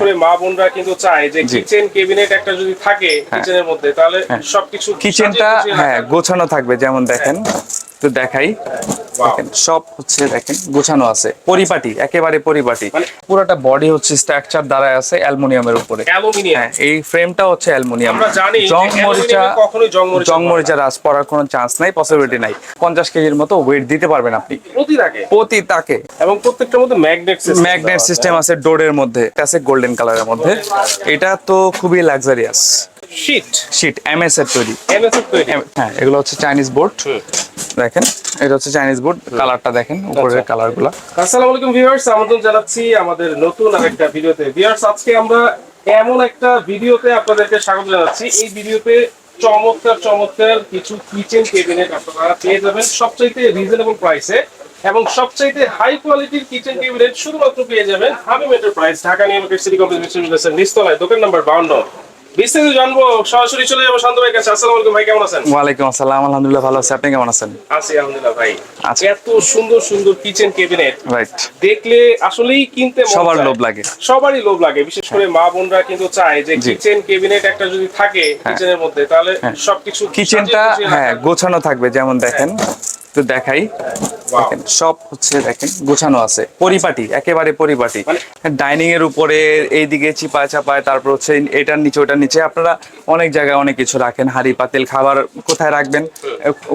করে মা বোনরা কিন্তু চায় যে। কিচেন কেবিনেট একটা যদি থাকে কিচেনের মধ্যে তাহলে সবকিছু কিচেনটা হ্যাঁ গোছানো থাকবে যেমন দেখেন। একটু দেখাই. সব হচ্ছে দেখেন গোছানো আছে। পরিপাটি একেবারে পরিপাটি। মানে- পুরোটা বডি হচ্ছে স্ট্রাকচার দ্বারা আছে অ্যালুমিনিয়ামের উপরে। হ্যাঁ এই ফ্রেমটা হচ্ছে অ্যালুমিনিয়াম। আমরা জানি যে জং মরিচা অ্যালুমিনিয়ামে জং মরিচা রাস পড়ার কোনো চান্স নাই পসিবিলিটি নাই। পঞ্চাশ কেজির মতো ওয়েট দিতে পারবেন আপনি। প্রতি তাকে? এবং প্রত্যেকটার মধ্যে ম্যাগনেট সিস্টেম ম্যাগনেট সিস্টেম আছে। ডোরের মধ্যে। আছে গোল্ডেন কালারের মধ্যে। এটা তো খুবই লাক্সারিয়াস শীট শিট এমএস এর তৈরি। এম- হ্যাঁ এগুলো হচ্ছে চাইনিজ বোর্ড দেখেন এটা হচ্ছে চাইনিজ বোর্ড কালারটা দেখেন উপরের আচ্ছা। কালারগুলা আসসালামু আলাইকুম ভিউয়ার্স আমন্ত্রণ জানাচ্ছি আমাদের নতুন আরেকটা ভিডিওতে ভিউয়ার্স আজকে আমরা এমন একটা ভিডিওতে আপনাদেরকে স্বাগত জানাচ্ছি এই ভিডিওতে চমৎকার চমৎকার কিছু কিচেন কেবিনেট আপনারা পেয়ে যাবেন সবচাইতে রিজনেবল প্রাইসে এবং সবচাইতে হাই কোয়ালিটির কিচেন কেবিনেট শুধুমাত্র পেয়ে যাবেন Habim enterprise Dhaka new market city complex নিচতলায় দোকান নাম্বার বাউন্ন বিস্তারিত জানব সরাসরি চলে যাব শান্ত ভাই কাছে। আসসালামু আলাইকুম ভাই কেমন আছেন? ওয়ালাইকুম আসসালাম আলহামদুলিল্লাহ ভালো আছে। আপনি কেমন আছেন? আছি আলহামদুলিল্লাহ ভাই। আচ্ছা। এত সুন্দর সুন্দর কিচেন রাইট দেখলে আসলেই কিনতে সবার লোভ লাগে। সবারই লোভ লাগে বিশেষ করে মা বোনরা কিন্তু চায় যে কিচেন একটা যদি থাকে কিচেনের মধ্যে তাহলে সবকিছু কিচেনটা হ্যাঁ গোছানো থাকবে যেমন দেখেন। একটু দেখাই। দেখেন সব হচ্ছে দেখেন গোছানো আছে। পরিপাটি একেবারে পরিপাটি। মানে- ডাইনিং এর উপরে এইদিকে চিপায় চাপায় তারপর হচ্ছে এটার নিচে ওটার নিচে। আপনারা অনেক জায়গায় অনেক কিছু রাখেন হাড়ি পাতিল খাবার কোথায় রাখবেন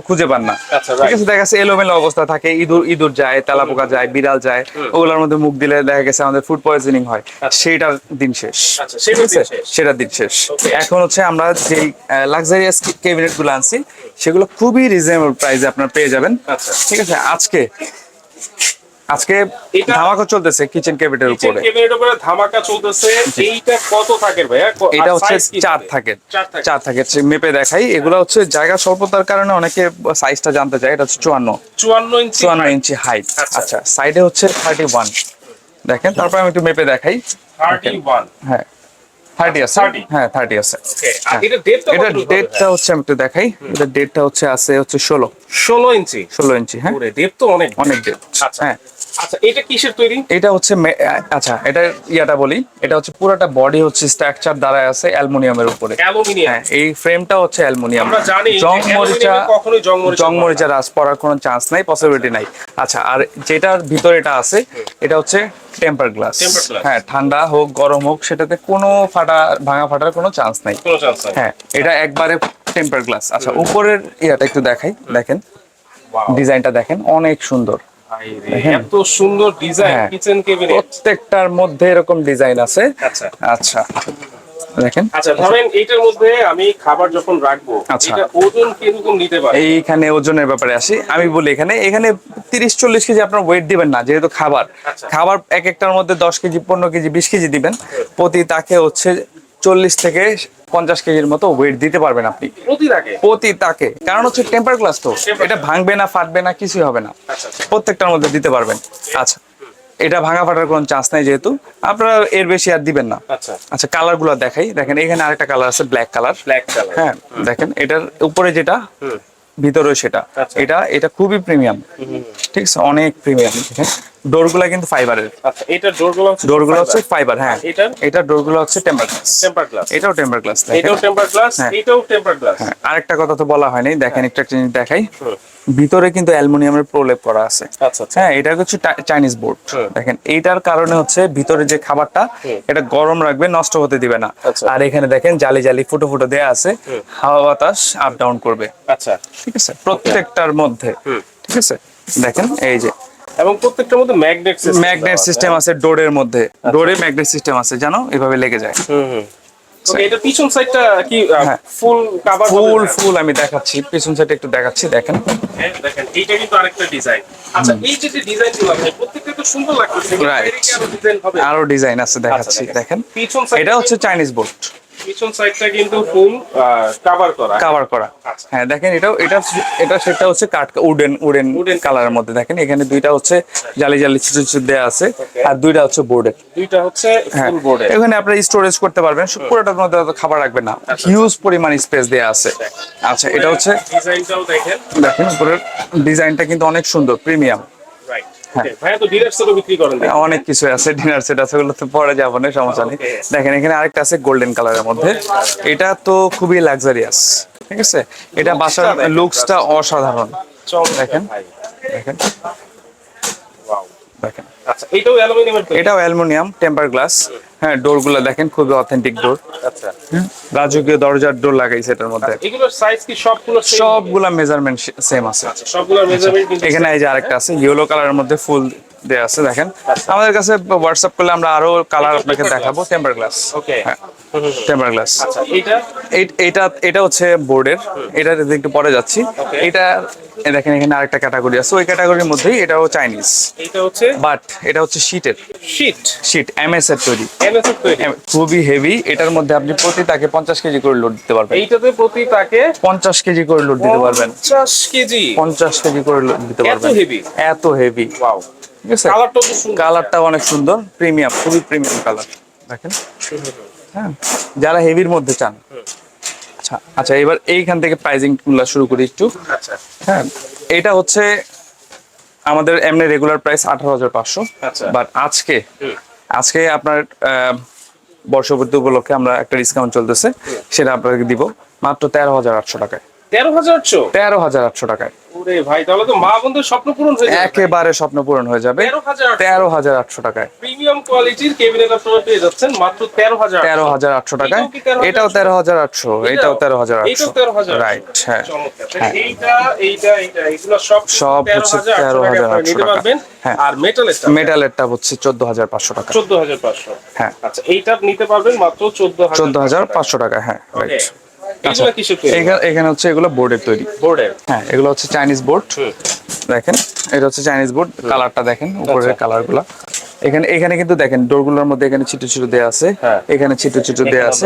খুঁজে পান না। আচ্ছা, ঠিক আছে দেখা গেছে এলোমেলো অবস্থা থাকে ইঁদুর ইঁদুর যায় তেলাপোকা যায় বিড়াল যায়। ওগুলোর মধ্যে মুখ দিলে দেখা গেছে আমাদের ফুড পয়জনিং হয়। সেইটার দিন শেষ। আচ্ছা, সেটার দিন ঠিক আছে? শেষ। সেটার দিন শেষ। এখন হচ্ছে আমরা যেই লাক্সারিয়াস ক্যাবিনেটগুলো আনছি সেগুলো খুবই রিজনেবল প্রাইসে আপনার পেয়ে যাবেন। আচ্ছা। ঠিক আছে আজকে আজকে ধামাকা চলতেছে কিচেন ক্যাবিনেটের কিচেন উপরে। কেবিনেটের উপরে ধামাকা চলতেছে। এইটা কত থাকে ভাইয়া? এটা হচ্ছে চার থাকে। চার থাকে। মেপে দেখাই। এগুলো হচ্ছে জায়গা স্বল্পতার কারণে অনেকে সাইজটা জানতে চায়। এটা হচ্ছে চুয়ান্ন। চুয়ান্ন ইঞ্চি চুয়ান্ন ইঞ্চি হাইট আচ্ছা। আচ্ছা সাইডে হচ্ছে থার্টি ওয়ান দেখেন তারপর আমি একটু মেপে দেখাই। থার্টি ওয়ান হ্যাঁ। থার্টি আছে? 30 হ্যাঁ থার্টি আছে। আর এটা ডেপটা এটা ডেটটা হচ্ছে আমি একটু দেখাই। এটা ডেটটা হচ্ছে আছে হচ্ছে ষোলো। ষোলো ইঞ্চি। ষোলো ইঞ্চি হ্যাঁ। ওরে ডেপ তো অনেক অনেক ডেট আচ্ছা। হ্যাঁ। আচ্ছা এটা কিসের তৈরি? এটা হচ্ছে আচ্ছা এটা ইয়াটা বলি। এটা হচ্ছে পুরোটা বডি হচ্ছে স্ট্রাকচার দ্বারা আছে অ্যালুমিনিয়ামের উপরে। অ্যালুমিনিয়াম। হ্যাঁ এই ফ্রেমটা হচ্ছে অ্যালুমিনিয়াম। আমরা জানি যে জং মরিচা কখনোই জং মরিচা জং মরিচা রাস পড়ার কোনো চান্স নাই পসিবিলিটি নাই। আচ্ছা আর যেটার ভিতরে এটা আছে এটা হচ্ছে টেম্পার গ্লাস হ্যাঁ ঠান্ডা হোক গরম হোক সেটাতে কোনো ফাটা ভাঙা ফাটার কোনো চান্স নাই। হ্যাঁ এটা একবারে টেম্পার গ্লাস আচ্ছা উপরের ইয়াটা একটু দেখাই দেখেন। ডিজাইনটা দেখেন অনেক সুন্দর। এত সুন্দর ডিজাইন হ্যাঁ। কিচেন প্রত্যেকটার মধ্যে এরকম ডিজাইন আছে। আচ্ছা। আচ্ছা। দেখেন। আচ্ছা ধরেন এইটার মধ্যে আমি খাবার যখন রাখব আচ্ছা। এটা ওজন কীরকম নিতে পারে? এইখানে ওজনের ব্যাপারে আসি। আমি বলি এখানে এখানে তিরিশ চল্লিশ কেজি আপনার ওয়েট দিবেন না যেহেতু খাবার। আচ্ছা। খাবার এক একটার মধ্যে দশ কেজি পনেরো কেজি বিশ কেজি দিবেন। প্রতি তাকে হচ্ছে চল্লিশ থেকে পঞ্চাশ কেজির মতো ওয়েট দিতে পারবেন আপনি। প্রতি তাকে? কারণ হচ্ছে টেম্পার গ্লাস তো। এটা ভাঙবে না ফাটবে না কিছুই হবে না। আচ্ছা আচ্ছা। প্রত্যেকটার মধ্যে দিতে পারবেন। আচ্ছা। এটা ভাঙা ফাটার কোনো চান্স নাই যেহেতু। আপনারা এর বেশি আর দিবেন না। আচ্ছা। আচ্ছা কালারগুলো দেখাই। দেখেন এখানে আরেকটা কালার আছে ব্ল্যাক কালার ব্ল্যাক কালার হ্যাঁ দেখেন এটার উপরে যেটা। ভিতরে সেটা। আচ্ছা। এটা এটা খুবই প্রিমিয়াম ঠিক আছে? অনেক প্রিমিয়াম ডোরগুলা কিন্তু ফাইবারের আচ্ছা এটা ডোরগুলো হচ্ছে ডোরগুলো হচ্ছে ফাইবার হ্যাঁ। এটা? এটা ডোরগুলো হচ্ছে টেম্পার গ্লাস টেম্পার গ্লাস এটাও টেম্পার গ্লাস এটাও টেম্পার গ্লাস হ্যাঁ। এটাও টেম্পার গ্লাস হ্যাঁ আরেকটা কথা তো বলা হয়নি। দেখেন একটা জিনিস দেখাই। ভিতরে কিন্তু অ্যালুমিনিয়ামের প্রলেপ করা আছে। আচ্ছা আচ্ছা। হ্যাঁ এটা হচ্ছে চাইনিজ বোর্ড। দেখেন এইটার কারণে হচ্ছে ভিতরে যে খাবারটা এটা গরম রাখবে নষ্ট হতে দিবে না। আচ্ছা। আর এখানে দেখেন জালি জালি ফুটো ফুটো দেয়া আছে হাওয়া বাতাস আপ ডাউন করবে। আচ্ছা। ঠিক আছে? প্রত্যেকটার মধ্যে। ঠিক আছে? দেখেন এই যে। এবং প্রত্যেকটার মধ্যে ম্যাগনেট সিস্টেম ম্যাগনেট সিস্টেম আছে ডোরের মধ্যে। ডোরে ম্যাগনেট সিস্টেম আছে জানো? এভাবে লেগে যায়। হুম। এটা পিছন সাইডটা কি হ্যাঁ। ফুল কভার ফুল ফুল আমি দেখাচ্ছি। পিছন সাইডে একটু দেখাচ্ছি দেখেন। দেখেন এইটা কিন্তু আরেকটা ডিজাইন আচ্ছা এই যে ডিজাইনগুলো প্রত্যেকটা তো সুন্দর লাগতেছে আরও ডিজাইন হবে? আরও ডিজাইন আছে দেখাচ্ছি আচ্ছা, দেখেন। পিছন সাইড এটা হচ্ছে চাইনিজ বোর্ড পিছন সাইডটা কিন্তু ফুল কভার করা। কাভার করা। আচ্ছা। হ্যাঁ দেখেন এটা এটা এটা সেটা হচ্ছে কাঠ উডেন উডেন কালারের মধ্যে। দেখেন এখানে দুইটা হচ্ছে জালি জালি ছোট ছোট দেয়া আছে। আর দুইটা হচ্ছে বোর্ডের দুইটা হচ্ছে হ্যাঁ। ফুল এখানে আপনি স্টোরেজ করতে পারবেন। পুরোটার মধ্যে খাবার রাখবেন না। হিউজ পরিমাণ স্পেস দেয়া আছে। আচ্ছা এটা হচ্ছে ডিজাইনটাও দেখেন। দেখেন উপরের ডিজাইনটা কিন্তু অনেক সুন্দর প্রিমিয়াম অনেক কিছু আছে ডিনার সেট আছে ওগুলো তো পরে যাব না সমস্যা নেই। দেখেন এখানে আরেকটা আছে গোল্ডেন কালারের মধ্যে। এটা তো খুবই লাক্সারিয়াস ঠিক আছে? এটা বাসার লুকসটা অসাধারণ। দেখেন। দেখেন। আচ্ছা এটাও অ্যালুমিনিয়াম টেম্পার গ্লাস হ্যাঁ ডোর ডোরগুলো দেখেন খুবই অথেন্টিক ডোর। আচ্ছা। রাজকীয় দরজার ডোর লাগাইছে এটার মধ্যে। এগুলোর সাইজ কি সবগুলো সবগুলা মেজারমেন্ট সেম আছে। আচ্ছা মেজারমেন্ট এখানে এই যে আরেকটা আছে ইয়েলো কালারের মধ্যে ফুল দেয়া আছে দেখেন। আমাদের কাছে হোয়াটসঅ্যাপ করলে আমরা আরও কালার আপনাকে দেখাবো temper glass okay temper glass এটা এটা হচ্ছে বোর্ডের এটা একটু পরে যাচ্ছি। এটা দেখেন এখানে আরেকটা ক্যাটাগরি আছে ওই ক্যাটাগরির মধ্যেই এটাও চাইনিজ এটা হচ্ছে? বাট এটা হচ্ছে শীটের শীট শীট এমএস এর তৈরি। এমএস এর তৈরি। খুবই হেভি এটার মধ্যে আপনি প্রতি তাকে পঞ্চাশ কেজি করে লোড দিতে পারবেন। এইটাতে প্রতি তাকে পঞ্চাশ কেজি করে লোড দিতে পারবেন। পঞ্চাশ কেজি? পঞ্চাশ কেজি করে লোড দিতে এত পারবেন। এত হেভি ওয়াও ঠিক আছে? কালারটা অনেক সুন্দর। প্রিমিয়াম খুবই প্রিমিয়াম কালার দেখেন। হ্যাঁ? যারা হেভির মধ্যে চান। আচ্ছা আচ্ছা এবার এইখান থেকে প্রাইজিংগুলা শুরু করি একটু। আচ্ছা। হ্যাঁ এটা হচ্ছে আমাদের এমনি রেগুলার প্রাইস আঠারো হাজার পাঁচশো। আচ্ছা। বাট আজকে আজকে আপনার বর্ষপূর্তি উপলক্ষে আমরা একটা ডিসকাউন্ট চলতেছে। সেটা আপনাকে দিব মাত্র তেরো হাজার আটশো টাকায়। তেরো হাজার চো তেরো হাজার আটশো টাকায়। ওরে ভাই তাহলে তো মা স্বপ্ন পূরণ হয়ে যাবে একেবারে স্বপ্ন পূরণ হয়ে যাবে টাকায় প্রিমিয়াম কোয়ালিটির কেবিনেট আপনারা পেয়ে যাচ্ছেন মাত্র টাকায় এটাও 13,800? এটাও তেরো হাজার আটশো এটাও তেরো হাজার এইটাও আটশো তেরো হাজার রাইট হ্যাঁ হ্যাঁ। এইটা এইটা এইটা এগুলো সব সব তেরো হাজার 13,800 টাকা নিতে পারবেন হ্যাঁ। আর মেটালের মেটালেরটা হচ্ছে চোদ্দ হাজার পাঁচশো টাকা চোদ্দ হাজার পাঁচশো হ্যাঁ আচ্ছা এইটা নিতে পারবেন মাত্র চোদ্দ হাজার চোদ্দ হাজার পাঁচশো টাকা হ্যাঁ রাইট এখানে এখানে হচ্ছে এগুলো বোর্ডের তৈরি। বোর্ডের? হ্যাঁ এগুলো হচ্ছে চাইনিজ বোর্ড দেখেন এটা হচ্ছে চাইনিজ বোর্ড কালারটা দেখেন উপরের আচ্ছা। এখানে এখানে কিন্তু দেখেন ডোরগুলোর মধ্যে এখানে ছিটু ছিটু দেয়া আছে। হ্যাঁ। এখানে ছিটু ছিটু দেয়া আছে।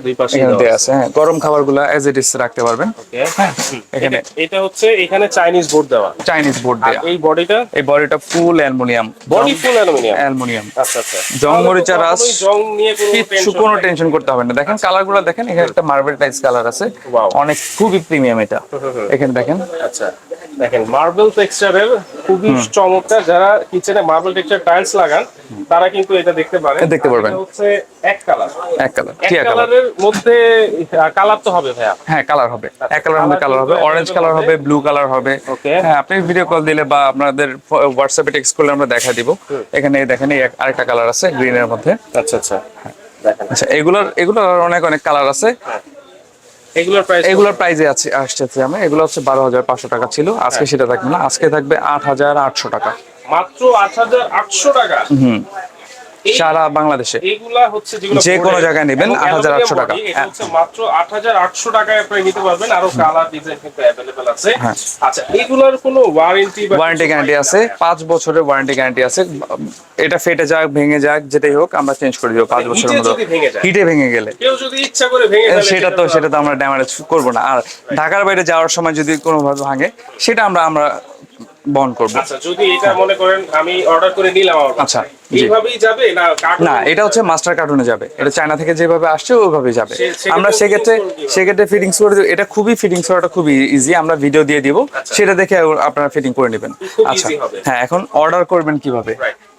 দুই পাশে দেয়া আছে। হ্যাঁ। গরম খাবারগুলা এজ ইট ইস রাখতে পারবেন। হ্যাঁ। এখানে এটা- হচ্ছে এখানে চাইনিজ বোর্ড দেওয়া। চাইনিজ বোর্ড দেয়া। এই বডিটা? এই বডিটা full aluminium. Body full aluminium. Aluminium. আচ্ছা আচ্ছা। জং মরিচা রাস জং নিয়ে কোনো টেনশন কোনো টেনশন করতে হবে না। দেখেন কালারগুলো দেখেন এখানে একটা মার্বেল টাইস কালার আছে. অনেক খুবই প্রিমিয়াম এটা। এখানে দেখেন। আচ্ছা। দেখেন মার্বেল টেক্সচারের খুবই চমৎকার যারা কিচেনে মার্বেল টেক্সচার টাইলস লাগান তারা কিন্তু এটা দেখতে পারেন। দেখতে পারবেন। হচ্ছে এক কালার এক কালার টিয়া কালারের মধ্যে কালার তো হবে ভাইয়া। হ্যাঁ কালার হবে। এক কালার হবে। কালার হবে অরেঞ্জ কালার হবে। ব্লু কালার হবে. হ্যাঁ আপনি ভিডিও কল দিলে বা আপনাদের হোয়াটসঅ্যাপে টেক্সট করলে আমরা দেখা দিব। এখানে দেখেন এই আরেকটা কালার আছে গ্রিনের মধ্যে। আচ্ছা আচ্ছা। দেখেন। আচ্ছা এগুলোর এগুলোর অনেক অনেক কালার আছে। এগুলোর প্রাইস এগুলোর প্রাইজে আছে আসছে আমি এগুলো হচ্ছে বারো হাজার পাঁচশো টাকা ছিল। আজকে সেটা থাকবে না। আজকে থাকবে আট হাজার আটশো টাকা। মাত্র আট হাজার আটশো টাকা? এই- সারা বাংলাদেশে। এগুলা হচ্ছে যেগুলো যে কোনো জায়গায় নেবেন, এবং 8,800 aluminium টাকা। এটা হচ্ছে মাত্র আট হাজার আটশো টাকায় আপনি নিতে পারবেন। আরও কালার ডিজাইন কিন্তু আছে। হ্যাঁ। আচ্ছা এগুলোর কোনো ওয়ারেন্টি ওয়ারেন্টি গ্যারান্টি আছে। কিনা? পাঁচ বছরের ওয়ারেন্টি গ্যারান্টি আছে। এটা ফেটে যাক ভেঙে যাক যেটাই হোক আমরা চেঞ্জ করে দিব পাঁচ মানে বছরের মধ্যে হিটে ভেঙে গেলে। কেউ যদি ইচ্ছা করে ভেঙে ফেলে সেটা তো সেটা তো আমরা ড্যামেজ করব না। আর ঢাকার বাইরে যাওয়ার সময় যদি কোনোভাবে ভাঙে সেটা আমরা আমরা বহন করব। আচ্ছা যদি এটা মনে করেন আমি অর্ডার করে নিলাম আচ্ছা, এইভাবেই যাবে না না এটা হচ্ছে মাস্টার কার্টুনে যাবে। এটা চায়না থেকে যেভাবে আসছে ওইভাবেই যাবে। আমরা সেক্ষেত্রে। সেক্ষেত্রে ফিটিংস করে এটা খুবই ফিটিংস করাটা খুবই ইজি আমরা ভিডিও দিয়ে দিব। আচ্ছা। সেটা দেখে আপনারা ফিটিং করে নেবেন। আচ্ছা। হ্যাঁ এখন অর্ডার করবেন কীভাবে?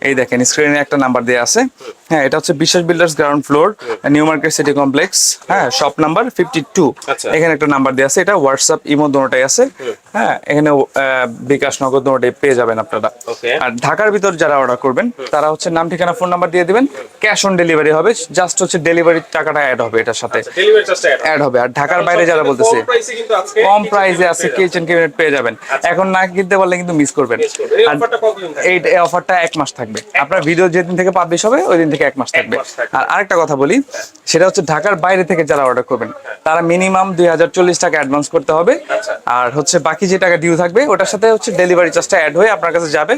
এই দেখেন স্ক্রিনে একটা নাম্বার দেওয়া আছে। হ্যাঁ এটা হচ্ছে Biswas builders ground floor new market city complex হ্যাঁ শপ নাম্বার ফিফটি টু আচ্ছা। এখানে একটা নাম্বার দেওয়া আছে এটা হোয়াটসঅ্যাপ ইমো দুটোটাই আছে। হ্যাঁ এখানে বিকাশ নগদ দুটোটাই পেয়ে যাবেন আপনারা। আর ঢাকার ভিতর যারা অর্ডার করবেন তারা হচ্ছে নাম ঠিকানা ফোন নাম্বার দিয়ে দিবেন। ক্যাশ অন ডেলিভারি হবে জাস্ট হচ্ছে ডেলিভারি টাকাটা অ্যাড হবে এটার সাথে। চার্জটা add হবে। অ্যাড হবে। আর ঢাকার বাইরে যারা বলতেছে কম প্রাইসে আছে কিচেন ক্যাবিনেট পেয়ে যাবেন। এখন না কিনতে পারলে কিন্তু মিস করবেন। এই অফারটা এক মাস থাকবে। আপনার ভিডিও যেদিন থেকে পাবলিশ হবে ওই দিন থেকে এক মাস থাকবে আর আরেকটা কথা বলি সেটা হচ্ছে ঢাকার বাইরে থেকে যারা অর্ডার করবেন তারা মিনিমাম দুই হাজার চল্লিশ টাকা অ্যাডভান্স করতে হবে আচ্ছা। আর হচ্ছে বাকি যে টাকা ডিউ থাকবে ওটার সাথে হচ্ছে ডেলিভারি চার্জটা অ্যাড হয়ে আপনার কাছে যাবে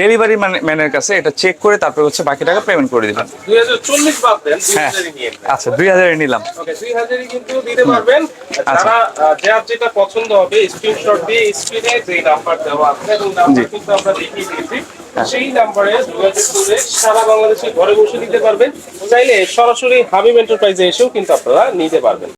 ডেলিভারি ম্যানের কাছে এটা চেক করে তারপরে হচ্ছে বাকি টাকা পেমেন্ট করে দিবেন 2040 বাদ দেন, হ্যাঁ 2000 ই নিয়ে নেন। আচ্ছা দুই হাজারে নিলাম ওকে, 2000 ই কিন্তু দিতে পারবেন। আচ্ছা। যার যেটা পছন্দ হবে, screenshot দিয়ে screen এ নাম্বার দেওয়া আছে এবং নাম্বার জি। কিন্তু আমরা দেখিয়ে দিয়েছি। সেই নাম্বারে সারা বাংলাদেশে ঘরে বসে নিতে পারবেন। চাইলে সরাসরি হাবিব এন্টারপ্রাইজে এসেও কিন্তু আপনারা নিতে পারবেন।